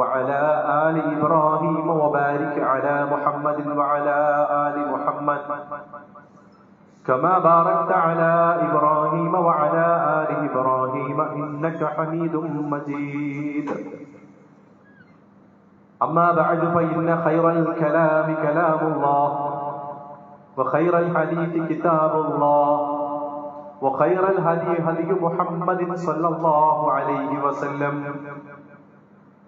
وعلى آل إبراهيم وبارك على محمد وعلى آل محمد. كما باركت على إبراهيم وعلى آل إبراهيم إنك حميد مجيد. أما بعد فإن خير الكلام كلام الله وخير الحديث كتاب الله وخير الهدي هدي محمد صلى الله عليه وسلم.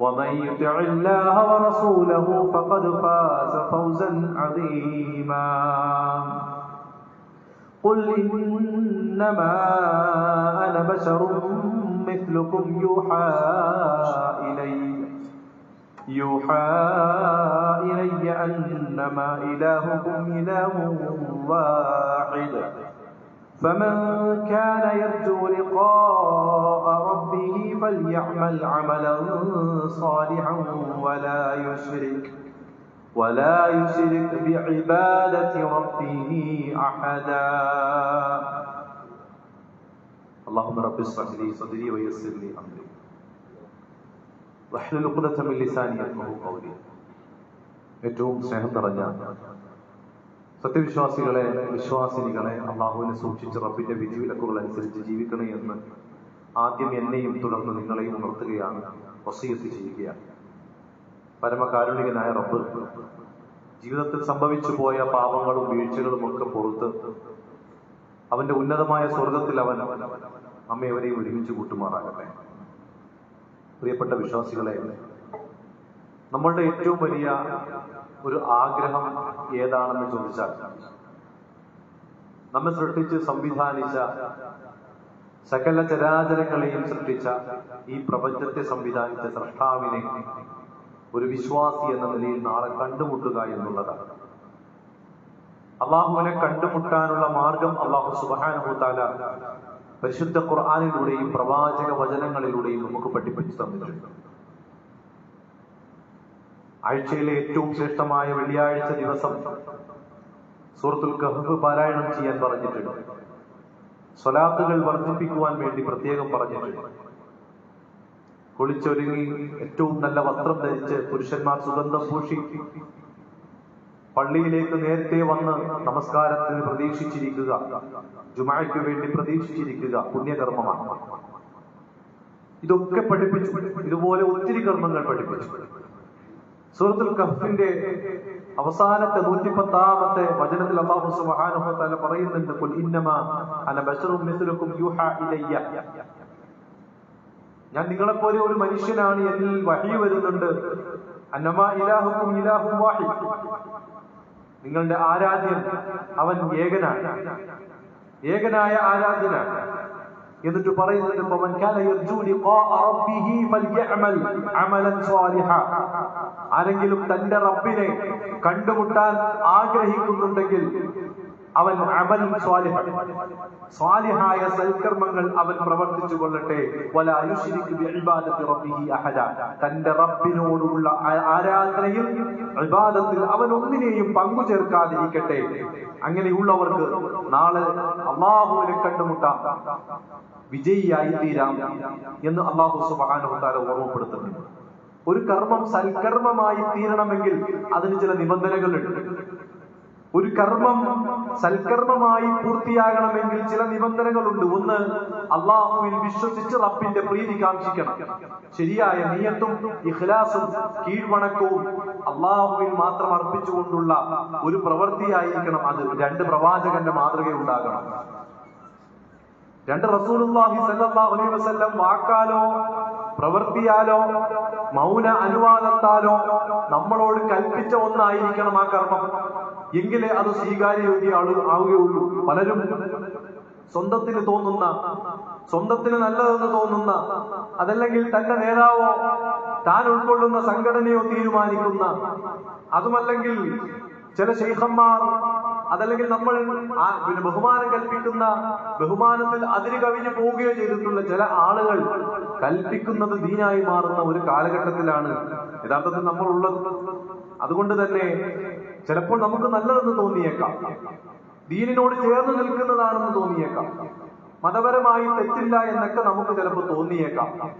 ومن يطع الله ورسوله فقد فاز فوزا عظيما. قل إنما أنا بشر مثلكم يوحى إلي يوحى إلي أنما إلهكم إله واحد. فمن كان يرجو لقاء ربه فليعمل عملا صالحا ولا يشرك ولا يشرك بعبادة ربه أحدا اللهم رب اشرح لي صدري ويسر لي أمري واحلل عقدة من لساني يفقهوا قولي ഏറ്റവും സ്നേഹം നിറഞ്ഞ സത്യവിശ്വാസികളെ വിശ്വാസിനികളെ അള്ളാഹുവിനെ സൂക്ഷിച്ച് റബ്ബിന്റെ വിധിവിലക്കുകൾ അനുസരിച്ച് ജീവിക്കണേ എന്ന് ആദ്യം എന്നെയും തുടർന്ന് നിങ്ങളെയും ഉണർത്തുകയാണ് വസീയത്ത് ചെയ്യുകയാണ്. പരമകാരുണികനായ റബ്ബ് ജീവിതത്തിൽ സംഭവിച്ചു പോയ പാപങ്ങളും വീഴ്ചകളും ഒക്കെ പുറത്ത് അവന്റെ ഉന്നതമായ സ്വർഗത്തിൽ അവൻ അമ്മയവരെയും ഒരുമിച്ച് കൂട്ടുമാറാകട്ടെ. പ്രിയപ്പെട്ട വിശ്വാസികളെ നമ്മളുടെ ഏറ്റവും വലിയ ഒരു ആഗ്രഹം ഏതാണെന്ന് ചോദിച്ചാൽ നമ്മെ സൃഷ്ടിച്ച് സംവിധാനിച്ച സകല ചരാചരങ്ങളെയും സൃഷ്ടിച്ച ഈ പ്രപഞ്ചത്തെ സംവിധാനിച്ച സൃഷ്ടാവിനെ ഒരു വിശ്വാസി എന്ന നിലയിൽ നാളെ കണ്ടുമുട്ടുക എന്നുള്ളതാണ്. അള്ളാഹുവിനെ കണ്ടുമുട്ടാനുള്ള മാർഗം അള്ളാഹു സുബാനുഭൂത്താല പരിശുദ്ധ ഖുർആാനിലൂടെയും പ്രവാചക വചനങ്ങളിലൂടെയും നമുക്ക് പഠിപ്പിച്ചു തന്നിട്ടുണ്ട്. ആഴ്ചയിലെ ഏറ്റവും ശ്രേഷ്ഠമായ വെള്ളിയാഴ്ച ദിവസം സൂറത്തുൽ കഹബ് പാരായണം ചെയ്യാൻ പറഞ്ഞിട്ടുണ്ട്. സ്വലാത്തുകൾ വർദ്ധിപ്പിക്കുവാൻ വേണ്ടി പ്രത്യേകം പറഞ്ഞിട്ടുണ്ട്. കുളിച്ചൊരുങ്ങി ഏറ്റവും നല്ല വസ്ത്രം ധരിച്ച് പുരുഷന്മാർ സുഗന്ധം പൂഷി പള്ളിയിലേക്ക് നേരത്തെ വന്ന് നമസ്കാരത്തിൽ പ്രതീക്ഷിച്ചിരിക്കുക ജുമായ്ക്ക് വേണ്ടി പ്രതീക്ഷിച്ചിരിക്കുക പുണ്യകർമ്മമാണ്. ഇതൊക്കെ പഠിപ്പിച്ചു. ഇതുപോലെ ഒത്തിരി കർമ്മങ്ങൾ പഠിപ്പിച്ചു. സൂറത്തുൽ കഫിന്റെ അവസാനത്തെ നൂറ്റിപ്പത്താമത്തെ വചനത്തിൽ അള്ളാഹു തആല പറയുന്നുണ്ട് ഞാൻ നിങ്ങളെപ്പോലെ ഒരു മനുഷ്യനാണ് എന്നിൽ വഹി വരുന്നുണ്ട്. അന്നമാ ഇലാഹുക്കും ഇലാഹും വാഹിദ്. നിങ്ങളുടെ ആരാധ്യൻ അവൻ ഏകനാണ്. ഏകനായ ആരാധ്യനാണ്. എന്നിട്ട് പറയുന്നുണ്ട് ആരെങ്കിലും തന്റെ റബ്ബിനെ കണ്ടുമുട്ടാൻ ആഗ്രഹിക്കുന്നുണ്ടെങ്കിൽ അവൻ അമൽ സ്വാലിഹ. സ്വാലിഹായ സൽക്കർമ്മങ്ങൾ അവൻ പ്രവർത്തിച്ചു കൊള്ളട്ടെ. വല തന്റെ റബ്ബിനോടുള്ള ആരാധനയിൽ ഇബാദത്തിൽ അവൻ ഒന്നിനെയും പങ്കു ചേർക്കാതിരിക്കട്ടെ അങ്ങനെയുള്ളവർക്ക് നാളെ അള്ളാഹുവിനെ കണ്ടുമുട്ടാം. വിജയിയായി തീരാം എന്ന് അള്ളാഹു സുബ്ഹാനഹു തആല ഓർമ്മപ്പെടുത്തുന്നുണ്ട്. ഒരു കർമ്മം സൽക്കർമ്മമായി തീരണമെങ്കിൽ അതിന് ചില നിബന്ധനകളുണ്ട്. ഒരു കർമ്മം സൽക്കർമ്മമായി പൂർത്തിയാകണമെങ്കിൽ ചില നിബന്ധനകളുണ്ട്. ഒന്ന് അള്ളാഹുവിൽ വിശ്വസിച്ച് റബ്ബിന്റെ പ്രീതി കാക്ഷിക്കണം. ശരിയായ നിയത്തും ഇഖ്ലാസും കീഴ്വണക്കവും അള്ളാഹുവിൽ മാത്രം അർപ്പിച്ചുകൊണ്ടുള്ള ഒരു പ്രവൃത്തിയായിരിക്കണം അത്. രണ്ട് പ്രവാചകന്റെ മാതൃക ഉണ്ടാകണം. രണ്ട് റസൂലുള്ളാഹി സ്വല്ലല്ലാഹു അലൈഹി വസല്ലം വാക്കാലോ പ്രവൃത്തിയാലോ മൗന അനുവാദത്താലോ നമ്മളോട് കൽപ്പിച്ച ഒന്നായിരിക്കണം ആ കർമ്മം. എങ്കിലേ അത് സ്വീകാര്യയോഗ്യ ആളു ആവുകയുള്ളൂ. പലരും സ്വന്തത്തിന് തോന്നുന്ന സ്വന്തത്തിന് നല്ലതെന്ന് തോന്നുന്ന അതല്ലെങ്കിൽ തന്റെ നേതാവോ താൻ ഉൾക്കൊള്ളുന്ന സംഘടനയോ തീരുമാനിക്കുന്ന അതുമല്ലെങ്കിൽ ചില ശൈഖന്മാർ അതല്ലെങ്കിൽ നമ്മൾ ബഹുമാനം കൽപ്പിക്കുന്ന ബഹുമാനത്തിൽ അതിര് കവിഞ്ഞു പോവുകയോ ചെയ്തിട്ടുള്ള ചില ആളുകൾ കൽപ്പിക്കുന്നത് ദീനായി മാറുന്ന ഒരു കാലഘട്ടത്തിലാണ്. യഥാർത്ഥത്തിൽ നമ്മൾ ഉള്ളത് അതുകൊണ്ട് തന്നെ ചിലപ്പോൾ നമുക്ക് നല്ലതെന്ന് തോന്നിയേക്കാം. ദീനിനോട് ചേർന്ന് നിൽക്കുന്നതാണെന്ന് തോന്നിയേക്കാം. മതപരമായി തെറ്റില്ല എന്നൊക്കെ നമുക്ക് ചിലപ്പോൾ തോന്നിയേക്കാം.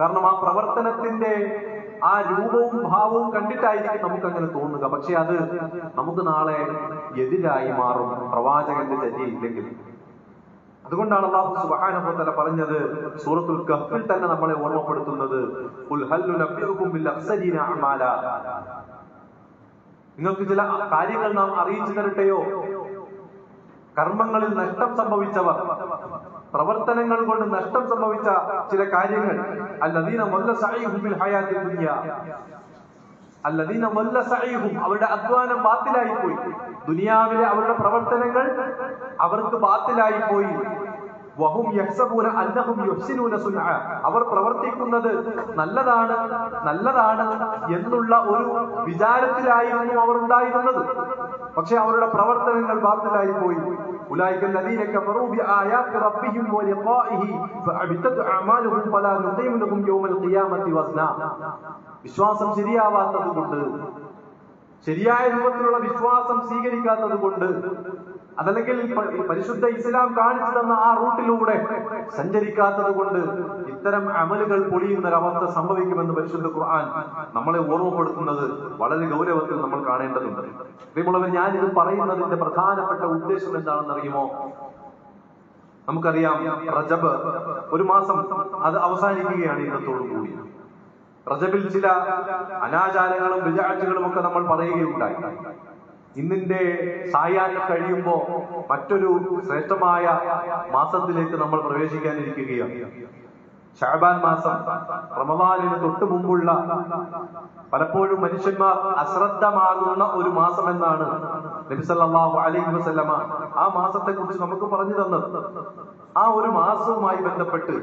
കാരണം ആ പ്രവർത്തനത്തിന്റെ ആ രൂപവും ഭാവവും കണ്ടിട്ടായിരിക്കും നമുക്ക് അങ്ങനെ തോന്നുക. പക്ഷെ അത് നമുക്ക് നാളെ എതിരായി മാറും. പ്രവാചകന്റെ ചര്യയില്ലെങ്കിൽ അതുകൊണ്ടാണ് അള്ളാഹു തആല പറഞ്ഞത് സൂറത്തുൽ കഫിൽ തന്നെ നമ്മളെ ഓർമ്മപ്പെടുത്തുന്നത് നിങ്ങൾക്ക് ചില കാര്യങ്ങൾ നാം അറിയിച്ചു തരട്ടെയോ? കർമ്മങ്ങളിൽ നഷ്ടം സംഭവിച്ചവർ. പ്രവർത്തനങ്ങൾ കൊണ്ട് നഷ്ടം സംഭവിച്ച ചില കാര്യങ്ങൾ. സായിഹും അവരുടെ അധ്വാനം ബാത്തിലായി പോയി ദുനിയാവിലെ അവരുടെ പ്രവർത്തനങ്ങൾ അവർക്ക് ബാത്തിലായി പോയി വഹും യഹ്സബൂന അന്നഹും യുഹ്സിനൂന സുൻഅ അവർ പ്രവർത്തിക്കുന്നത് നല്ലതാണ് നല്ലതാണ് എന്നുള്ള ഒരു വിചാരത്തിലായിരുന്നു അവർ ഉണ്ടായിരുന്നത് പക്ഷെ അവരുടെ പ്രവർത്തനങ്ങൾ ബാത്തിലായി പോയി أولئك الذين كفروا بآيات ربهم ولقائه فأبتت أعمالهم فلا نقيم لهم يوم القيامة وزنا വിശ്വാസം ശരിയാവാത്തത് കൊണ്ട് ശരിയായ രൂപത്തിലുള്ള വിശ്വാസം സ്വീകരിക്കാത്തത് കൊണ്ട് അതല്ലെങ്കിൽ പരിശുദ്ധ ഇസ്ലാം കാണിച്ചു തന്ന ആ റൂട്ടിലൂടെ സഞ്ചരിക്കാത്തത് കൊണ്ട് ഇത്തരം അമലുകൾ പൊളിയുന്ന ഒരവസ്ഥ സംഭവിക്കുമെന്ന് പരിശുദ്ധ ഖുർആൻ നമ്മളെ ഓർമ്മപ്പെടുത്തുന്നത് വളരെ ഗൗരവത്തിൽ നമ്മൾ കാണേണ്ടതുണ്ട്. പ്രിയമുള്ളവർ ഞാൻ ഇത് പറയുന്നതിന്റെ പ്രധാനപ്പെട്ട ഉദ്ദേശം എന്താണെന്ന് അറിയുമോ? നമുക്കറിയാം റജബ് ഒരു മാസം അത് അവസാനിക്കുകയാണ് ഇന്നത്തോടു കൂടി. റജബിൽ ചില അനാചാരങ്ങളും വിചാഴ്ചകളും ഒക്കെ നമ്മൾ പറയുകയുണ്ടായി. ഇന്നിന്റെ സായാഹ്നം കഴിയുമ്പോ മറ്റൊരു ശ്രേഷ്ഠമായ മാസത്തിലേക്ക് നമ്മൾ പ്രവേശിക്കാനിരിക്കുകയാണ്. ഷാബാൻ മാസം റമദാനിന് തൊട്ടു മുമ്പുള്ള പലപ്പോഴും മനുഷ്യന്മാർ അശ്രദ്ധമാകുന്ന ഒരു മാസം എന്നാണ് നബി സല്ലല്ലാഹു അലൈഹി വസല്ലമ ആ മാസത്തെ കുറിച്ച് നമുക്ക് പറഞ്ഞു തന്നത്. ആ ഒരു മാസവുമായി ബന്ധപ്പെട്ട്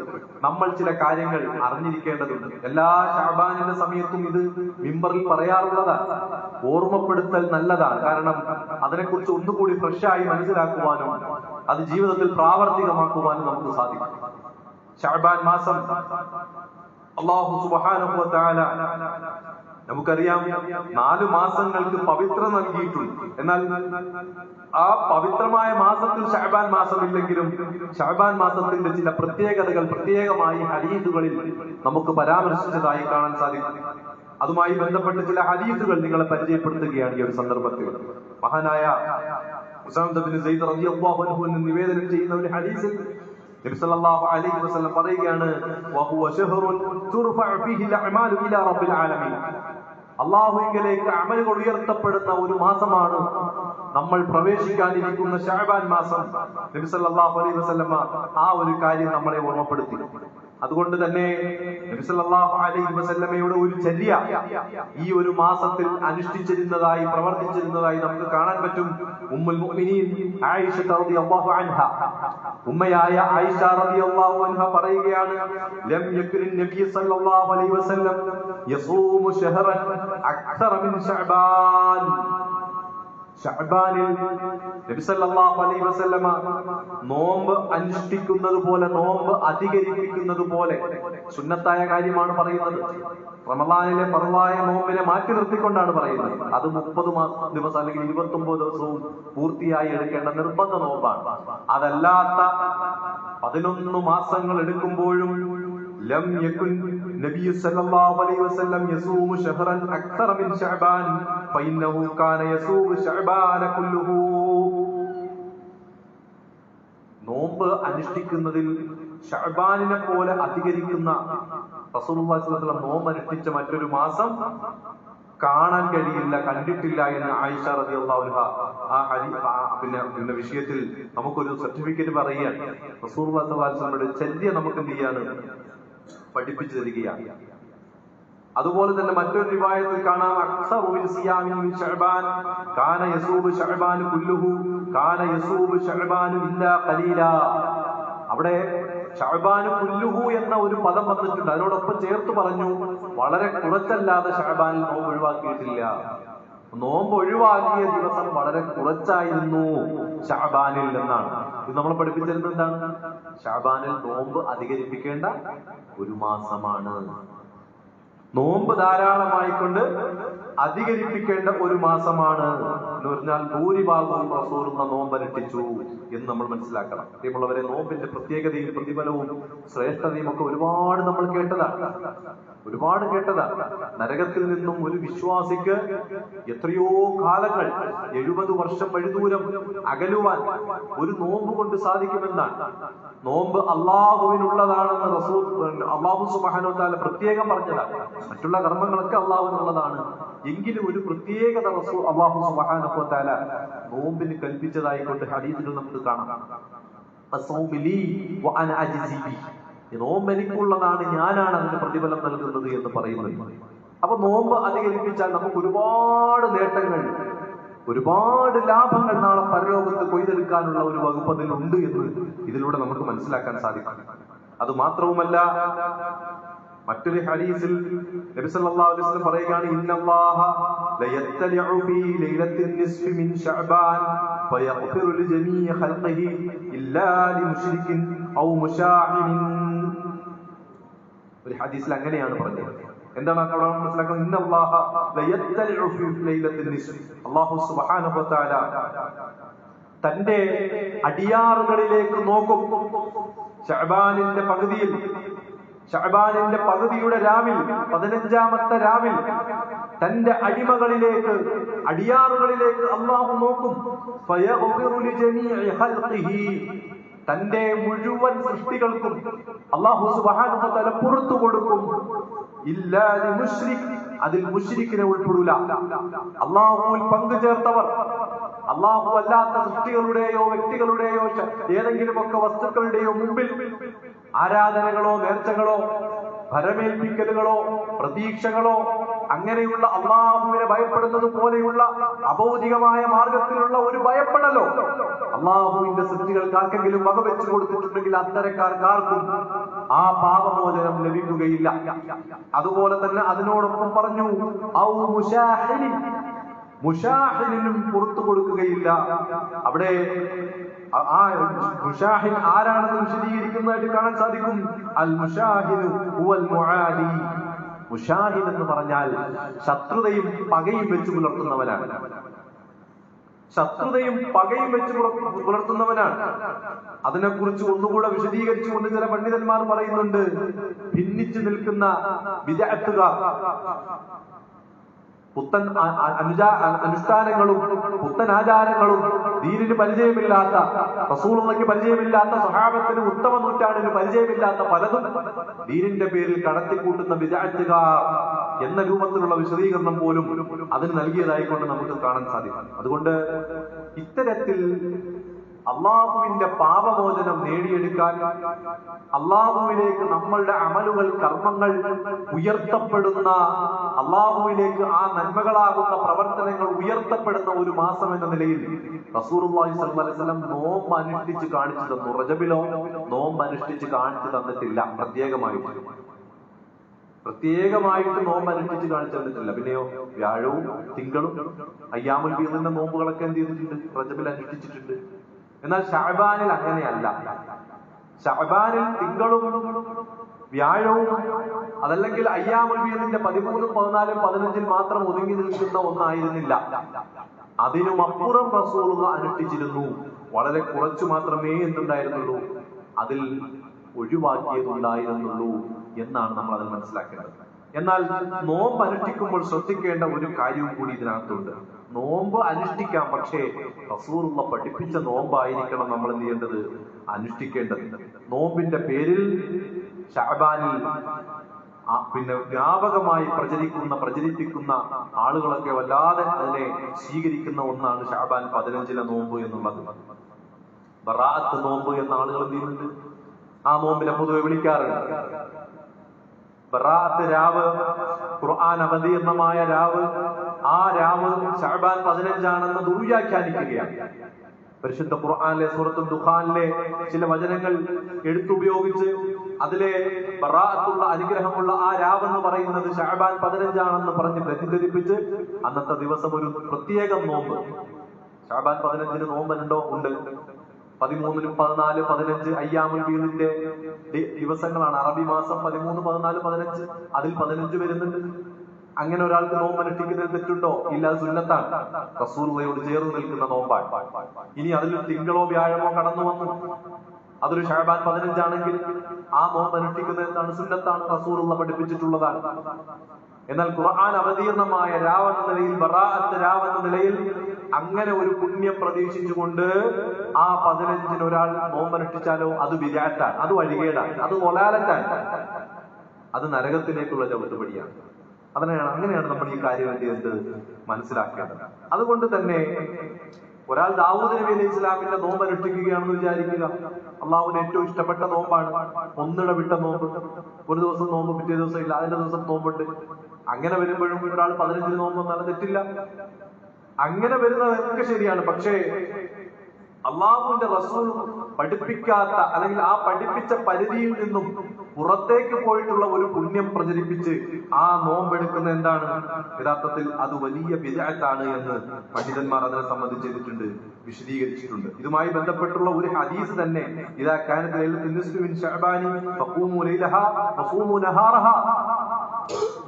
നമ്മൾ ചില കാര്യങ്ങൾ അറിഞ്ഞിരിക്കേണ്ടതുണ്ട്. എല്ലാ ഷാബാനിന്റെ സമയത്തും ഇത് മിമ്പറിൽ പറയാറുള്ളതാണ്. ഓർമ്മപ്പെടുത്തൽ നല്ലതാണ്. കാരണം അതിനെക്കുറിച്ച് ഒന്നുകൂടി ഫ്രഷായി മനസ്സിലാക്കുവാനും അത് ജീവിതത്തിൽ പ്രാവർത്തികമാക്കുവാനും നമുക്ക് സാധിക്കും. ഷഅബാൻ മാസം അള്ളാഹു സുബാനുഭവത്താല നമുക്കറിയാം നാല് മാസങ്ങൾക്ക് പവിത്ര നൽകിയിട്ടുണ്ട്. എന്നാൽ ആ പവിത്രമായ മാസത്തിൽ ഷാബാൻ മാസം ഇല്ലെങ്കിലും ഷാബാൻ മാസത്തിന്റെ ചില പ്രത്യേകതകൾ പ്രത്യേകമായി ഹദീസുകളിൽ നമുക്ക് പരാമർശിച്ചതായി കാണാൻ സാധിക്കും. അതുമായി ബന്ധപ്പെട്ട ചില ഹദീസുകൾ നിങ്ങളെ പരിചയപ്പെടുത്തുകയാണ് ഈ ഒരു സന്ദർഭത്തിൽ. മഹാനായ നിവേദനം ചെയ്യുന്ന ഒരു ഹദീസിൽ നബി സല്ലല്ലാഹു അലൈഹി വസല്ലം പറയുകയാണ് അള്ളാഹുവിലേക്ക് അമലുകൾ ഉയർത്തപ്പെടുന്ന ഒരു മാസമാണ് നമ്മൾ പ്രവേശിക്കാനിരിക്കുന്ന ഷാബാൻ മാസം. നബി സല്ലല്ലാഹു അലൈഹി വസല്ലമ ആ ഒരു കാര്യം നമ്മളെ ഓർമ്മപ്പെടുത്തി. അതുകൊണ്ട് തന്നെ നബി സല്ലല്ലാഹു അലൈഹി വസല്ലമയുടെ ഒരു ചര്യ ഈ ഒരു മാസത്തിൽ അനുഷ്ഠിച്ചിരുന്നതായി പ്രവർത്തിച്ചിരുന്നതായി നമുക്ക് കാണാൻ പറ്റും. ഉമ്മുൽ മുഅ്മിനീൻ ആയിഷ അൻഹ. ഉമ്മയായ ആയിഷ റളിയല്ലാഹു അൻഹ പറയുകയാണ് ലം നബി സല്ലല്ലാഹു അലൈഹി വസല്ലം യസൂമു അക്സറ മിൻ ഷഅബാനിൽ നബി സല്ലല്ലാഹു അലൈഹി വസല്ലമ നോമ്പ് അനുഷ്ഠിക്കുന്നത് പോലെ നോമ്പ് അധികരിപ്പിക്കുന്നത് പോലെ സുന്നത്തായ കാര്യമാണ് പറയുന്നത്. റമദാനിലെ ഫർളായ നോമ്പിനെ മാറ്റി നിർത്തിക്കൊണ്ടാണ് പറയുന്നത്. അത് മുപ്പത് ദിവസം അല്ലെങ്കിൽ ഇരുപത്തി ഒമ്പത് ദിവസവും പൂർത്തിയായി എടുക്കേണ്ട നിർബന്ധ നോമ്പാണ്. അതല്ലാത്ത പതിനൊന്ന് മാസങ്ങൾ എടുക്കുമ്പോഴും لم يكن النبي صلى الله عليه وسلم يصوم شهرا أكثر من شعبان فإنه كان يصوم شعبان كله നോമ്പ് അനുഷ്ഠിക്കുന്നതിൽ ഷഅബാനിനെ പോലെ അധികരിക്കുന്ന റസൂലുള്ളാഹി സ്വല്ലല്ലാഹു അലൈഹി വസല്ലം നോമ്പ് അനുഷ്ഠിച്ച മറ്റൊരു മാസം കാണാൻ കഴിയില്ല കണ്ടിട്ടില്ല എന്ന് ആയിഷ റളിയല്ലാഹു അൻഹ ആ ഹരി ആ പിന്നെ പിന്നെ വിഷയത്തിൽ നമുക്കൊരു സർട്ടിഫിക്കറ്റ് പറയുകയാണ് റസൂലുള്ളാഹി സ്വല്ലല്ലാഹു അലൈഹി വസല്ലമയുടെ ചര്യ നമുക്ക് എന്ത് ചെയ്യാണ് പഠിപ്പിച്ചു തരികയാണ്. അതുപോലെ തന്നെ മറ്റൊരു റിവായത്തിൽ കാണാം സിയാമിൻ കുല്ലുഹു ഖലീല. അവിടെ ഷഅബാൻ കുല്ലുഹു എന്ന ഒരു പദം വന്നിട്ടുണ്ട്. അതിനോടൊപ്പം ചേർത്ത് പറഞ്ഞു വളരെ കുറച്ചല്ലാതെ ഷഹബാനിൽ നോമ്പ് ഒഴിവാക്കിയിട്ടില്ല. നോമ്പ് ഒഴിവാക്കിയ ദിവസം വളരെ കുറച്ചായിരുന്നു ഷാബാനിൽ എന്നാണ് ഇത് നമ്മൾ പഠിപ്പിച്ചിരുന്നത് എന്താണ്? ഷാബാനിൽ നോമ്പ് അധികരിപ്പിക്കേണ്ട ഒരു മാസമാണ്. നോമ്പ് ധാരാളമായിക്കൊണ്ട് അധികരിപ്പിക്കേണ്ട ഒരു മാസമാണ്. എന്ന് പറഞ്ഞാൽ ഭൂരിഭാഗവും റസൂറുന്ന നോമ്പ് അനുഷ്ഠിച്ചു എന്ന് നമ്മൾ മനസ്സിലാക്കണം. പ്രിയമുള്ളവരെ നോമ്പിന്റെ പ്രത്യേകതയും പ്രതിഫലവും ശ്രേഷ്ഠതയും ഒക്കെ ഒരുപാട് നമ്മൾ കേട്ടതാണ്. ഒരുപാട് കേട്ടതാണ്. നരകത്തിൽ നിന്നും ഒരു വിശ്വാസിക്ക് എത്രയോ കാലങ്ങൾ എഴുപത് വർഷം വഴിദൂരം അകലുവാൻ ഒരു നോമ്പ് കൊണ്ട് സാധിക്കുമെന്നാണ്. നോമ്പ് അള്ളാഹുവിനുള്ളതാണെന്ന് റസൂൽ അള്ളാഹു സുബാനോ താല പ്രത്യേകം പറഞ്ഞതാണ്. മറ്റുള്ള കർമ്മങ്ങളൊക്കെ അള്ളാഹുവിനുള്ളതാണ്. എങ്കിലും ഒരു പ്രത്യേകത റസൂൽ അള്ളാഹു സുബാനോ താല നോമ്പിന് കൽപ്പിച്ചതായിക്കൊണ്ട് ഹദീസിൽ നമുക്ക് കാണാം. നോമ്പ് എനിക്കുള്ളതാണ് ഞാനാണ് അതിന് പ്രതിഫലം നൽകുന്നത് എന്ന് പറയുന്നത്. അപ്പൊ നോമ്പ് അധികരിപ്പിച്ചാൽ നമുക്ക് ഒരുപാട് നേട്ടങ്ങൾ ഒരുപാട് ലാഭങ്ങൾ നാളെ പരലോകത്ത് കൊയ്തെടുക്കാനുള്ള ഒരു വകുപ്പ് അതിലുണ്ട് എന്ന് ഇതിലൂടെ നമുക്ക് മനസ്സിലാക്കാൻ സാധിക്കും. അത് മാത്രവുമല്ല മറ്റൊരു ഹദീസിൽ നബി സല്ലല്ലാഹു അലൈഹി വസല്ലം പറയുകയാണ് ഇന്നല്ലാഹ ലയത്തലിഉ ഫീ ലൈലത്തിൽ നിസ്ഫി മിൻ ശഅബാൻ ഫയഗ്ഫിറു ലിജമീഇ ഖൽഖിഹി ഇല്ലാ ലിമുശ്രികിൻ ഔ മുശാഹിൻ ഒരു ഹദീസിൽ അങ്ങനെയാണ് പറഞ്ഞത്. എന്താണ് അവിടെ മനസ്സിലാക്കുന്നത്? ഇന്നല്ലാഹ ലയത്തലിഉ ഫീ ലൈലത്തിൽ നിസ്ഫി. അല്ലാഹു സുബ്ഹാനഹു വ തആല തന്റെ അടിയാറുകളിലേക്ക് നോക്കും. ഷഹബാനിന്റെ പകുതിയിൽ ഷഅബാനിന്റെ പകുതിയുടെ രാവിൽ പതിനഞ്ചാമത്തെ രാവിൽ തന്റെ അടിമകളിലേക്ക് അടിയാറുകളിലേക്ക് അള്ളാഹു നോക്കും. തന്റെ മുഴുവൻ സൃഷ്ടികൾക്കും അള്ളാഹു വ പുറത്തു കൊടുക്കും. ഇല്ലാതെ മുഷ്രിഖ് അതിൽ മുഷ്രിഖിനെ ഉൾപ്പെടൂല. അള്ളാഹുവിൽ പങ്കു ചേർത്തവർ അള്ളാഹു അല്ലാത്ത സൃഷ്ടികളുടെയോ വ്യക്തികളുടെയോ ഏതെങ്കിലുമൊക്കെ വസ്തുക്കളുടെയോ മുമ്പിൽ ആരാധനകളോ നേർച്ചകളോ ഭരമേൽപ്പിക്കലുകളോ പ്രതീക്ഷകളോ അങ്ങനെയുള്ള അള്ളാഹുവിനെ ഭയപ്പെടുന്നത് പോലെയുള്ള അബൗദികമായ മാർഗത്തിലുള്ള ഒരു ഭയപ്പെടലോ അള്ളാഹുവിന്റെ സൃഷ്ടികൾക്ക് ആർക്കെങ്കിലും വകവെച്ചു കൊടുത്തിട്ടുണ്ടെങ്കിൽ അത്തരക്കാർക്കാർക്കും ആ പാപമോചനം ലഭിക്കുകയില്ല. അതുപോലെ തന്നെ അതിനോടൊപ്പം പറഞ്ഞു ഔ മുഷാഹിനും പുറത്തു കൊടുക്കുകയില്ല. അവിടെ ആ- മുഷാഹിൻ ആരാണെന്ന് വിശദീകരിക്കുന്നതായിട്ട് കാണാൻ സാധിക്കും. അൽ മുഷാഹിദ് മുഷാഹിൻ എന്ന് പറഞ്ഞാൽ ശത്രുതയും പകയും വെച്ച് പുലർത്തുന്നവനാണ്. ശത്രുതയും പകയും വെച്ച് പുലർ- പുലർത്തുന്നവനാണ്. അതിനെക്കുറിച്ച് ഒന്നുകൂടെ വിശദീകരിച്ചുകൊണ്ട് ചില പണ്ഡിതന്മാർ പറയുന്നുണ്ട്. ഭിന്നിച്ചു നിൽക്കുന്ന വിദഗ്ധകാർ പുത്തൻ അനുഷ്ഠാനങ്ങളും പുത്തൻ ആചാരങ്ങളും ദീനിന് പരിചയമില്ലാത്ത റസൂളുകൾക്ക് പരിചയമില്ലാത്ത സ്വഭാവത്തിന് ഉത്തമ നൂറ്റാണ്ടിന് പരിചയമില്ലാത്ത പലതും ദീനിന്റെ പേരിൽ കടത്തിക്കൂട്ടുന്ന വിദാറ്റുകാർ എന്ന രൂപത്തിലുള്ള വിശദീകരണം പോലും അതിന് നൽകിയതായിക്കൊണ്ട് നമുക്ക് കാണാൻ സാധിക്കും. അതുകൊണ്ട് ഇത്തരത്തിൽ അള്ളാഹുവിന്റെ പാപമോചനം നേടിയെടുക്കാൻ അള്ളാഹുവിലേക്ക് നമ്മളുടെ അമലുകൾ കർമ്മങ്ങൾ ഉയർത്തപ്പെടുന്ന അള്ളാഹുവിലേക്ക് ആ നന്മകളാകുന്ന പ്രവർത്തനങ്ങൾ ഉയർത്തപ്പെടുന്ന ഒരു മാസം എന്ന നിലയിൽ റസൂർഹി സ്വലം നോമ്പ് അനുഷ്ഠിച്ച് കാണിച്ചു തന്നു. റജബിലോ? നോമ്പ് അനുഷ്ഠിച്ച് കാണിച്ചു തന്നിട്ടില്ല. പ്രത്യേകമായിട്ട്. പ്രത്യേകമായിട്ട് നോമ്പ് അനുഷ്ഠിച്ച് കാണിച്ചു തന്നിട്ടില്ല. പിന്നെയോ വ്യാഴവും തിങ്കളും അയ്യാമുൽ ബീറിന്റെ നോമ്പുകളൊക്കെ എന്ത് ചെയ്തിട്ടുണ്ട്? റജബിൽ അനുഷ്ഠിച്ചിട്ടുണ്ട്. എന്നാൽ ഷഹബാനിൽ അങ്ങനെയല്ല. ഷഹബാനിൽ തിങ്കളും വ്യാഴവും അതല്ലെങ്കിൽ അയ്യാമുൽ ബീറിന്റെ പതിമൂന്നും പതിനാലും പതിനഞ്ചിൽ മാത്രം ഒതുങ്ങി നിൽക്കുന്ന ഒന്നായിരുന്നില്ല. അതിനുമപ്പുറം റസൂളുക അനുഷ്ഠിച്ചിരുന്നു. വളരെ കുറച്ചു മാത്രമേ എന്തുണ്ടായിരുന്നുള്ളൂ. അതിൽ ഒഴിവാക്കിയതുണ്ടായിരുന്നുള്ളൂ എന്നാണ് നമ്മൾ അതിൽ മനസ്സിലാക്കേണ്ടത്. എന്നാൽ നോമ്പ് അനുഷ്ഠിക്കുമ്പോൾ ശ്രദ്ധിക്കേണ്ട ഒരു കാര്യവും കൂടി ഇതിനകത്തുണ്ട്. നോമ്പ് അനുഷ്ഠിക്കാം. പക്ഷേ റസൂറുള്ള പഠിപ്പിച്ച നോമ്പായിരിക്കണം നമ്മൾ എന്ത് ചെയ്യേണ്ടത്? അനുഷ്ഠിക്കേണ്ടത്. നോമ്പിന്റെ പേരിൽ ഷഹബാനിൽ പിന്നെ വ്യാപകമായി പ്രചരിക്കുന്ന പ്രചരിപ്പിക്കുന്ന ആളുകളൊക്കെ വല്ലാതെ അതിനെ സ്വീകരിക്കുന്ന ഒന്നാണ് ഷാബാൻ പതിനഞ്ചിലെ നോമ്പ് എന്നുള്ളത്. ബറാഅത്ത് നോമ്പ് എന്ന ആളുകൾ എന്ത് ചെയ്യുന്നുണ്ട്? ആ നോമ്പിനെ പൊതുവെ വിളിക്കാറുണ്ട്. ബറാഅത്ത് രാവ് ഖുർആൻ അവതീർണമായ രാവ് ആ രാവ് ഷഹബാൻ പതിനഞ്ചാണെന്ന് ദുർവ്യാഖ്യാനിക്കുകയാണ് പരിശുദ്ധ ഖുർആാനിലെ സൂറത്തും ദുഖാനിലെ ചില വചനങ്ങൾ എടുത്തുപയോഗിച്ച് അതിലെ ബറാത്തുള്ള അനുഗ്രഹമുള്ള ആ രാവെന്ന് പറയുന്നത് ഷാബാൻ പതിനഞ്ചാണെന്ന് പറഞ്ഞ് തെറ്റിദ്ധരിപ്പിച്ച് അന്നത്തെ ദിവസം ഒരു പ്രത്യേക നോമ്പ്. ഷാബാൻ പതിനഞ്ചിന് നോമ്പുണ്ടോ ഉണ്ട്. പതിമൂന്നിനും പതിനാല് പതിനഞ്ച് അയ്യാമുൽ ബീദിന്റെ ദിവസങ്ങളാണ്. അറബി മാസം പതിമൂന്ന് പതിനാല് പതിനഞ്ച്. അതിൽ പതിനഞ്ച് വരുന്നുണ്ട്. അങ്ങനെ ഒരാൾക്ക് നോമ്പ് അനുഷ്ഠിക്കുന്നതിൽ തെറ്റുണ്ടോ ഇല്ല അത് സുന്നത്താണ്. റസൂറുള്ളയോട് ചേർന്ന് നിൽക്കുന്ന നോമ്പാണ്. ഇനി അതിൽ തിങ്കളോ വ്യാഴമോ കടന്നു വന്നു. അതൊരു ഷാബാൻ പതിനഞ്ചാണെങ്കിൽ ആ നോമ്പ് അനുഷ്ഠിക്കുന്നത് എന്താണ് സുന്നത്താണ് റസൂറുള്ള പഠിപ്പിച്ചിട്ടുള്ളതാണ്. എന്നാൽ ഖുർആൻ അവതീർണമായ രാവെന്ന നിലയിൽ ബറാഅത്ത് രാവെന്ന നിലയിൽ അങ്ങനെ ഒരു പുണ്യം പ്രതീക്ഷിച്ചുകൊണ്ട് ആ പതിനഞ്ചിന് ഒരാൾ നോമ്പനുഷ്ഠിച്ചാലോ അത് വിരാറ്റാണ് അത് വഴികേടാണ് അത് ഒലാലറ്റാണ് അത് നരകത്തിലേക്കുള്ള ചവിട്ടുപടിയാണ്. അതിനെയാണ് അങ്ങനെയാണ് നമ്മൾ ഈ കാര്യം എന്ത് ചെയ്യേണ്ടത്? മനസ്സിലാക്കേണ്ടത്. അതുകൊണ്ട് തന്നെ ഒരാൾ ദാവൂദ് നബി അലൈഹി ഇസ്ലാമിന്റെ നോമ്പ് അനുഷ്ഠിക്കുകയാണെന്ന് വിചാരിക്കുക. അള്ളാഹുവിന് ഏറ്റവും ഇഷ്ടപ്പെട്ട നോമ്പാണ് ഒന്നിട വിട്ട നോമ്പ്. ഒരു ദിവസം നോമ്പ് പിറ്റേ ദിവസം ഇല്ല. അതിന്റെ ദിവസം നോമ്പുണ്ട്. അങ്ങനെ വരുമ്പോഴും ഒരാൾ പതിനഞ്ചിന് നോമ്പ് വന്നാൽ തെറ്റില്ല. അങ്ങനെ വരുന്നതൊക്കെ ശരിയാണ്. പക്ഷേ അള്ളാഹുവിന്റെ റസൂൽ പഠിപ്പിക്കാത്ത അല്ലെങ്കിൽ ആ പഠിപ്പിച്ച പരിധിയിൽ നിന്നും പുറത്തേക്ക് പോയിട്ടുള്ള ഒരു പുണ്യം പ്രചരിപ്പിച്ച് ആ നോമ്പെടുക്കുന്ന എന്താണ്? യഥാർത്ഥത്തിൽ അത് വലിയ വിദഗ്ധാണ് എന്ന് പണ്ഡിതന്മാർ അതിനെ സംബന്ധിച്ചിട്ടുണ്ട് വിശദീകരിച്ചിട്ടുണ്ട്. ഇതുമായി ബന്ധപ്പെട്ടുള്ള ഒരു ഹദീസ് തന്നെ ഇതാ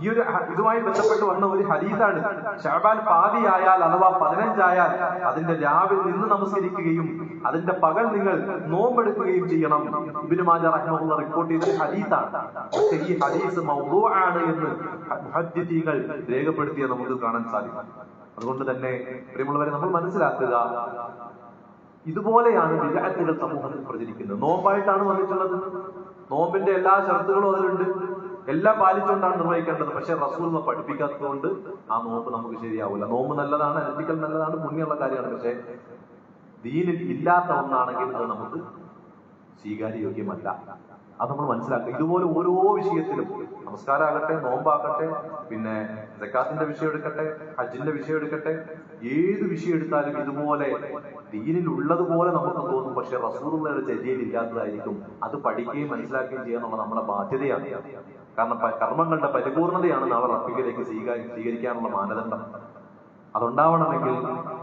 ഈ ഒരു ഇതുമായി ബന്ധപ്പെട്ട് വന്ന ഒരു ഹദീസാണ്. ഷാബാൻ പാതിയായാൽ അഥവാ പതിനഞ്ചായാൽ അതിന്റെ രാവിലെ നിന്ന് നമസ്കരിക്കുകയും അതിന്റെ പകൽ നിങ്ങൾ നോമ്പെടുക്കുകയും ചെയ്യണം. ഇബിന് മാജ റഹ്മുള്ള റിപ്പോർട്ട് ചെയ്ത ഹദീസാണ്. പക്ഷെ ഈ ഹദീസ് മൗദൂ ആണ് എന്ന് മുഹദ്ദിത്തീങ്ങൾ രേഖപ്പെടുത്തിയ നമുക്ക് കാണാൻ സാധിക്കും. അതുകൊണ്ട് തന്നെ പ്രിയമുള്ളവരെ നമ്മൾ മനസ്സിലാക്കുക ഇതുപോലെയാണ് വിരാറ്റുകൾ സമൂഹത്തിൽ പ്രചരിക്കുന്നത്. നോമ്പായിട്ടാണ് വന്നിട്ടുള്ളത്. നോമ്പിന്റെ എല്ലാ ഷർത്തുകളും അതിലുണ്ട്. എല്ലാം പാലിച്ചുകൊണ്ടാണ് നിർവഹിക്കേണ്ടത്. പക്ഷെ റസൂൽ പഠിപ്പിക്കാത്തത് കൊണ്ട് ആ നോമ്പ് നമുക്ക് ശരിയാവില്ല നോമ്പ് നല്ലതാണ് അനുഷ്ഠിക്കൽ നല്ലതാണ് പുണ്യമുള്ള കാര്യമാണ്. പക്ഷെ ദീനിൽ ഇല്ലാത്ത ഒന്നാണെങ്കിൽ അത് നമുക്ക് സ്വീകാര്യോഗ്യമല്ല അത് നമ്മൾ മനസ്സിലാക്കുക. ഇതുപോലെ ഓരോ വിഷയത്തിലും നമസ്കാരമാകട്ടെ നോമ്പാകട്ടെ പിന്നെ ജക്കാത്തിന്റെ വിഷയം എടുക്കട്ടെ ഹജ്ജിന്റെ വിഷയം എടുക്കട്ടെ ഏത് വിഷയം എടുത്താലും ഇതുപോലെ ദീനിൽ ഉള്ളതുപോലെ നമുക്ക് തോന്നും. പക്ഷെ റസൂറുള്ളയുടെ ചര്യയിൽ ഇല്ലാത്തതായിരിക്കും അത് പഠിക്കുകയും മനസ്സിലാക്കുകയും ചെയ്യുക എന്നുള്ള നമ്മുടെ ബാധ്യതയാണ്. കാരണം കർമ്മങ്ങളുടെ പരിപൂർണതയാണ് നാളെ റബ്ബിലേക്ക് സ്വീകരിക്കാനുള്ള മാനദണ്ഡം. അതുണ്ടാവണമെങ്കിൽ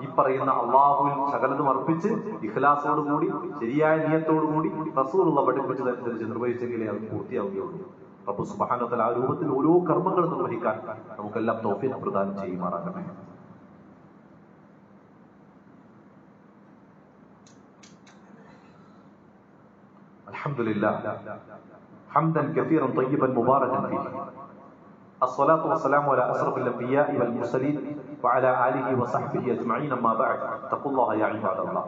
ഈ പറയുന്ന അള്ളാഹുവിൽ സകലതും അർപ്പിച്ച് ഇഖ്ലാസോട് കൂടി ശരിയായ നിയത്തോടു കൂടി റസൂലുള്ള പഠിപ്പിച്ചതനുസരിച്ച് നിർവഹിച്ചെങ്കിലേ അത് പൂർത്തിയാവുകയുള്ളൂ റബ്ബു സുബാനത്തിൽ ആ രൂപത്തിൽ ഓരോ കർമ്മങ്ങളും നിർവഹിക്കാൻ നമുക്കെല്ലാം തോഫിന് പ്രദാനം ചെയ്യുമാറാകട്ടെ الحمد لله حمدا كثيرا طيبا مباركا فيه الصلاة والسلام على أشرف الأنبياء والمرسلين وعلى آله وصحبه أجمعين أما بعد اتقوا الله يا عباد الله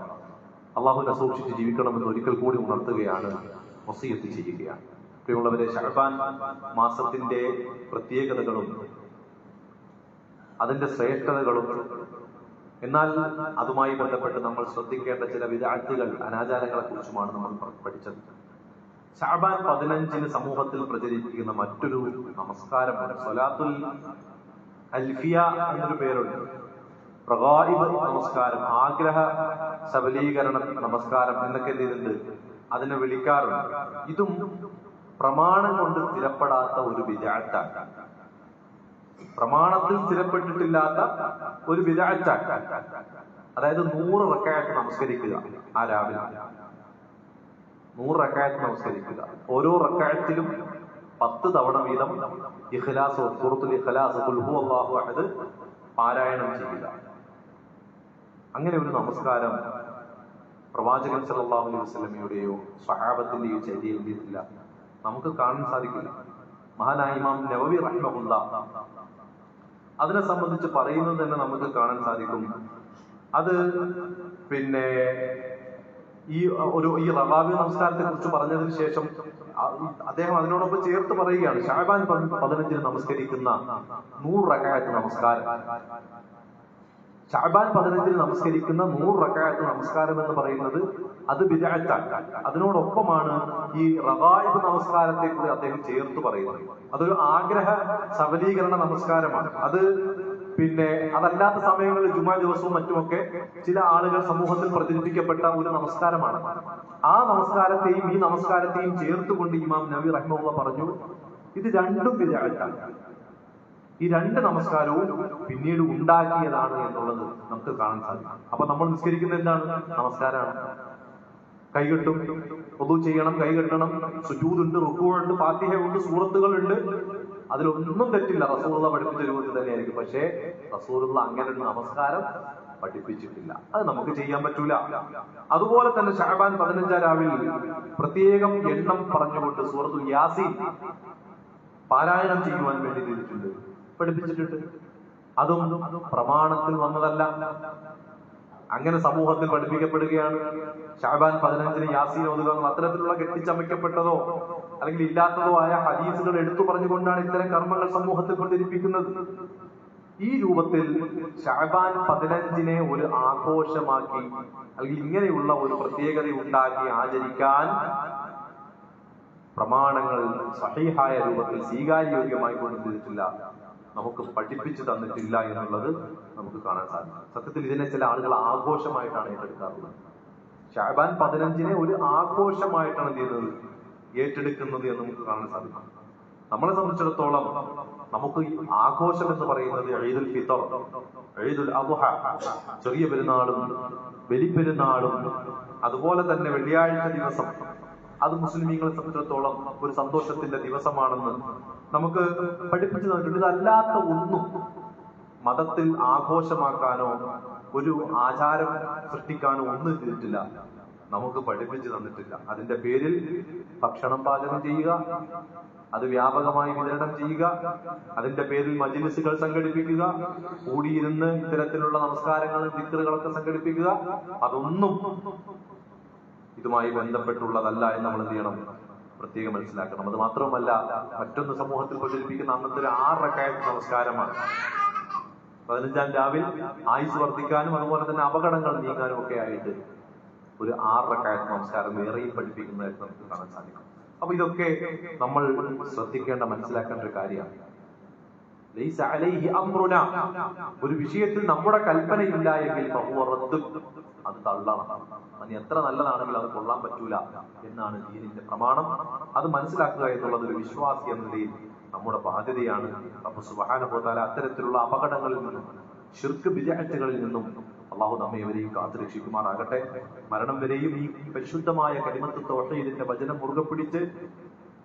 അള്ളാഹുവിനെ സൂക്ഷിച്ച് ജീവിക്കണമെന്ന് ഒരിക്കൽ കൂടി ഉണർത്തുകയാണ് വസീയത്ത് ചെയ്യുകയാണ് പ്രിയമുള്ളവരെ ഷഹബാൻ മാസത്തിന്റെ പ്രത്യേകതകളും അതിന്റെ ശ്രേഷ്ഠതകളും എന്നാൽ അതുമായി ബന്ധപ്പെട്ട് നമ്മൾ ശ്രദ്ധിക്കേണ്ട ചില വിദാർത്ഥികൾ അനാചാരങ്ങളെ കുറിച്ചുമാണ് നമ്മൾ പഠിച്ചത് ഷാബാൻ പതിനഞ്ചിന് സമൂഹത്തിൽ പ്രചരിപ്പിക്കുന്ന മറ്റൊരു നമസ്കാരമാണ് സൊലാത്തുൽ അൽഫിയ എന്നൊരു പേരുണ്ട്. പ്രകാരിബ് നമസ്കാരം ആഗ്രഹ സബലീകരണ നമസ്കാരം എന്നൊക്കെ എന്ത് അതിനെ വിളിക്കാറുണ്ട്. ഇതും പ്രമാണം കൊണ്ട് സ്ഥിരപ്പെടാത്ത ഒരു വിദാഴ്ത്താണ് പ്രമാണത്തിൽ സ്ഥിരപ്പെട്ടിട്ടില്ലാത്ത ഒരു വിദാഴ്ത്താണ് അതായത് നൂറ് റക്കായത്ത് നമസ്കരിക്കുക ആ രാവിലെ. നൂറ് റക്കായത്ത് നമസ്കരിക്കുക. ഓരോ റക്കായത്തിലും പത്ത് തവണ വീതം ഇഖ്ലാസ് സൂറത്തുൽ ഇഖ്ലാസ് ഖുൽ അള്ളാഹു അഹദ് പാരായണം ചെയ്യുക. അങ്ങനെ ഒരു നമസ്കാരം പ്രവാചകൻ സല്ലല്ലാഹു അലൈഹി വസല്ലമയുടെയോ സ്വഹാബത്തിന്റെയോ ചര്യയിൽ നിന്നില്ല നമുക്ക് കാണാൻ സാധിക്കില്ല. മഹാനായ ഇമാം നവവി റഹ്മഹുല്ല അതിനെ സംബന്ധിച്ച് പറയുന്നത് തന്നെ നമുക്ക് കാണാൻ സാധിക്കും. അത് പിന്നെ ഈ ഒരു ഈ റവാബി നമസ്കാരത്തെ കുറിച്ച് പറഞ്ഞതിന് ശേഷം അദ്ദേഹം അതിനോടൊപ്പം ചേർത്ത് പറയുകയാണ്. ഷാബാൻ പതിനഞ്ചിന് നമസ്കരിക്കുന്ന നൂറ് റക്കായത്ത് നമസ്കാരം. ഷാബാൻ പതിനഞ്ചിന് നമസ്കരിക്കുന്ന നൂറ് റക്കായത്ത് നമസ്കാരം എന്ന് പറയുന്നത് അത് വിദാറ്റാണ് അതിനോടൊപ്പമാണ് ഈ റവായിബ് നമസ്കാരത്തെ കൂടി അദ്ദേഹം ചേർത്ത് പറയുന്നത്. അതൊരു ആഗ്രഹ സബലീകരണ നമസ്കാരമാണ്. അത് പിന്നെ അതല്ലാത്ത സമയങ്ങളിൽ ജുമാ ദിവസവും മറ്റുമൊക്കെ ചില ആളുകൾ സമൂഹത്തിൽ പ്രചരിപ്പിക്കപ്പെട്ട ഒരു നമസ്കാരമാണ്. ആ നമസ്കാരത്തെയും ഈ നമസ്കാരത്തെയും ചേർത്തുകൊണ്ട് ഇമാം നബി റഹ്മുള്ള പറഞ്ഞു ഇത് രണ്ടും വിദാറ്റാണ് ഈ രണ്ട് നമസ്കാരവും പിന്നീട് ഉണ്ടാക്കിയതാണ് എന്നുള്ളത് നമുക്ക് കാണാൻ സാധിക്കും. അപ്പൊ നമ്മൾ നിസ്കരിക്കുന്ന എന്താണ്? നമസ്കാരമാണ്. കൈകെട്ടും പൊതു ചെയ്യണം കൈകെട്ടണം. സുജൂദുണ്ട് റുക്കുണ്ട് ഫാത്തിഹയുണ്ട് സൂറത്തുകളുണ്ട്. അതിലൊന്നും തെറ്റില്ല. റസൂറുള്ള പഠിപ്പിച്ച രൂപത്തിൽ തന്നെയായിരിക്കും. പക്ഷേ റസൂറുള്ള അങ്ങനെ ഒരു നമസ്കാരം പഠിപ്പിച്ചിട്ടില്ല. അത് നമുക്ക് ചെയ്യാൻ പറ്റൂല. അതുപോലെ തന്നെ ഷാബാൻ പതിനഞ്ചാം രാവിൽ പ്രത്യേകം എണ്ണം പറഞ്ഞുകൊണ്ട് സൂറത്തുൽ യാസീൻ പാരായണം ചെയ്യുവാൻ വേണ്ടി ചെയ്തിട്ടുണ്ട്. പഠിപ്പിച്ചിട്ടുണ്ട്. അതും പ്രമാണത്തിൽ വന്നതല്ല. അങ്ങനെ സമൂഹത്തിൽ പഠിപ്പിക്കപ്പെടുകയാണ്. ഷാബാൻ പതിനഞ്ചിന് യാസീൻ ഓതുക അത്തരത്തിലുള്ള കെട്ടിച്ചമയ്ക്കപ്പെട്ടതോ അല്ലെങ്കിൽ ഇല്ലാത്തതോ ആയ ഹദീസുകൾ എടുത്തു പറഞ്ഞുകൊണ്ടാണ് ഇത്തരം കർമ്മങ്ങൾ സമൂഹത്തിൽ പ്രചരിപ്പിക്കുന്നത് ഈ രൂപത്തിൽ ഷാബാൻ പതിനഞ്ചിനെ ഒരു ആഘോഷമാക്കി അല്ലെങ്കിൽ ഇങ്ങനെയുള്ള ഒരു പ്രത്യേകത ഉണ്ടാക്കി ആചരിക്കാൻ പ്രമാണങ്ങൾ സഹിഹായ രൂപത്തിൽ സ്വീകാര്യോഗ്യമായി കൊണ്ടുവന്നിട്ടില്ല നമുക്ക് പഠിപ്പിച്ചു തന്നിട്ടില്ല എന്നുള്ളത് നമുക്ക് കാണാൻ സാധിക്കും. സത്യത്തിൽ ഇതിനെ ചില ആളുകൾ ആഘോഷമായിട്ടാണ് ഏറ്റെടുക്കാറുള്ളത്. ഷാബാൻ പതിനഞ്ചിനെ ഒരു ആഘോഷമായിട്ടാണ് എന്ത് ചെയ്യുന്നത് ഏറ്റെടുക്കുന്നത് എന്ന് നമുക്ക് കാണാൻ സാധിക്കും. നമ്മളെ സംബന്ധിച്ചിടത്തോളം നമുക്ക് ആഘോഷം എന്ന് പറയുന്നത് ഈദുൽ ഫിത്തർ ഈദുൽ അബുഹ ചെറിയ പെരുന്നാളും ബലിപ്പെരുന്നാളും അതുപോലെ തന്നെ വെള്ളിയാഴ്ച ദിവസം അത് മുസ്ലിമീങ്ങളെ സംബന്ധിച്ചിടത്തോളം ഒരു സന്തോഷത്തിന്റെ ദിവസമാണെന്ന് നമുക്ക് പഠിപ്പിച്ചു തന്നിട്ടുണ്ട് ഇതല്ലാത്ത ഒന്നും മതത്തിൽ ആഘോഷമാക്കാനോ ഒരു ആചാരം സൃഷ്ടിക്കാനോ ഒന്നും ചെയ്തിട്ടില്ല. നമുക്ക് പഠിപ്പിച്ചു തന്നിട്ടില്ല. അതിന്റെ പേരിൽ ഭക്ഷണം പാചകം ചെയ്യുക അത് വ്യാപകമായി വിതരണം ചെയ്യുക അതിന്റെ പേരിൽ മജിലിസുകൾ സംഘടിപ്പിക്കുക കൂടിയിരുന്ന് ഇത്തരത്തിലുള്ള നമസ്കാരങ്ങളും വിക്രുകളൊക്കെ സംഘടിപ്പിക്കുക അതൊന്നും ഇതുമായി ബന്ധപ്പെട്ടുള്ളതല്ല എന്ന് നമ്മൾ എന്ത് ചെയ്യണം? പ്രത്യേകം മനസ്സിലാക്കണം. അത് മാത്രമല്ല മറ്റൊന്ന് സമൂഹത്തിൽ പ്രചരിപ്പിക്കുന്ന അന്നത്തെ ഒരു ആറരക്കായത്ത് നമസ്കാരമാണ്. പതിനഞ്ചാം രാവിൽ ആയുസ് വർദ്ധിക്കാനും അതുപോലെ തന്നെ അപകടങ്ങൾ നീങ്ങാനും ഒക്കെ ആയിട്ട് ഒരു ആറരക്കായത്ത് നമസ്കാരം വേറെയും പഠിപ്പിക്കുന്നതായിട്ട് നമുക്ക് കാണാൻ സാധിക്കും. അപ്പൊ ഇതൊക്കെ നമ്മൾ ശ്രദ്ധിക്കേണ്ട മനസ്സിലാക്കേണ്ട ഒരു കാര്യമാണ്. ഒരു വിഷയത്തിൽ നമ്മുടെ കൽപ്പനയില്ല എങ്കിൽ. അത് തള്ളണം. അത് എത്ര നല്ലതാണെങ്കിലും അത് കൊള്ളാൻ പറ്റൂല എന്നാണ് ദീനിന്റെ പ്രമാണം. അത് മനസ്സിലാക്കുക എന്നുള്ളത് ഒരു വിശ്വാസി എന്ന നിലയിൽ നമ്മുടെ ബാധ്യതയാണ്. അപ്പൊ സുബഹാനുഭവത്താല അത്തരത്തിലുള്ള അപകടങ്ങളിൽ നിന്നും ഷിർക്ക് വിജയത്തുകളിൽ നിന്നും അള്ളാഹു നമ്മെ ഇവരെയും കാത്തുരക്ഷിക്കുമാറാകട്ടെ മരണം വരെയും ഈ പരിശുദ്ധമായ കരിമത്ത് ഇതിന്റെ വചനം മുറുകെ പിടിച്ച്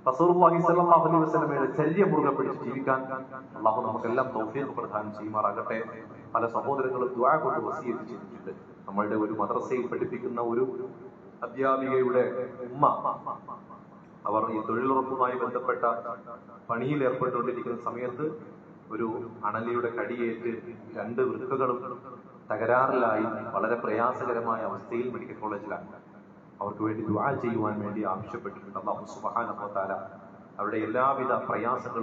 റസൂലുള്ളാഹി സല്ലാഹു അലൈഹി വസല്ലമയുടെ ചര്യ മുറുകെ പിടിച്ച് ജീവിക്കാൻ അള്ളാഹു നമുക്കെല്ലാം തൗഫീഖ് പ്രധാനം ചെയ്യുമാറാകട്ടെ. പല സഹോദരങ്ങളും ദുആ കൊണ്ട് വസീകരിച്ചിട്ടുണ്ട് നമ്മളുടെ ഒരു മദ്രസയിൽ പഠിപ്പിക്കുന്ന ഒരു അധ്യാപികയുടെ ഉമ്മ. അവർ ഈ തൊഴിലുറപ്പുമായി ബന്ധപ്പെട്ട പണിയിൽ ഏർപ്പെട്ടുകൊണ്ടിരിക്കുന്ന സമയത്ത് ഒരു അണലിയുടെ കടിയേറ്റ് രണ്ട് വൃക്കകളും തകരാറിലായി വളരെ പ്രയാസകരമായ അവസ്ഥയിൽ മെഡിക്കൽ കോളേജിലാണ്. അവർക്ക് വേണ്ടി ദുആ ചെയ്യുവാൻ വേണ്ടി ആവശ്യപ്പെട്ടിട്ടുണ്ട്. അള്ളാഹു തആല അവരുടെ എല്ലാവിധ പ്രയാസങ്ങളും